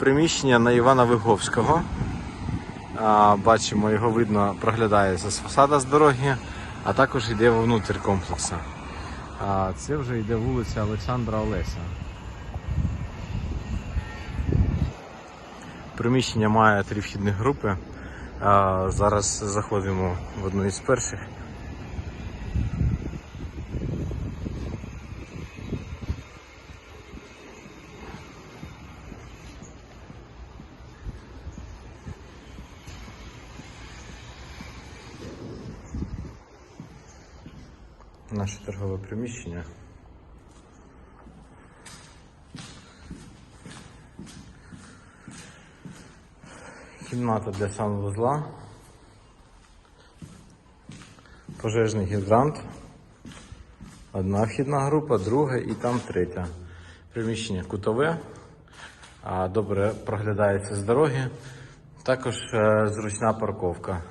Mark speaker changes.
Speaker 1: приміщення на Івана Виговського. Бачимо, його видно, проглядається з фасада з дороги, а також йде вовнутрь комплексу. Це вже йде вулиця Олександра Олеся. Приміщення має три вхідні групи. Зараз заходимо в одну із перших. Наше торгове приміщення. Кімната для санвузла. Пожежний гідрант. Одна вхідна група, друга і там третя. Приміщення кутове. Добре проглядається з дороги. Також е, зручна парковка.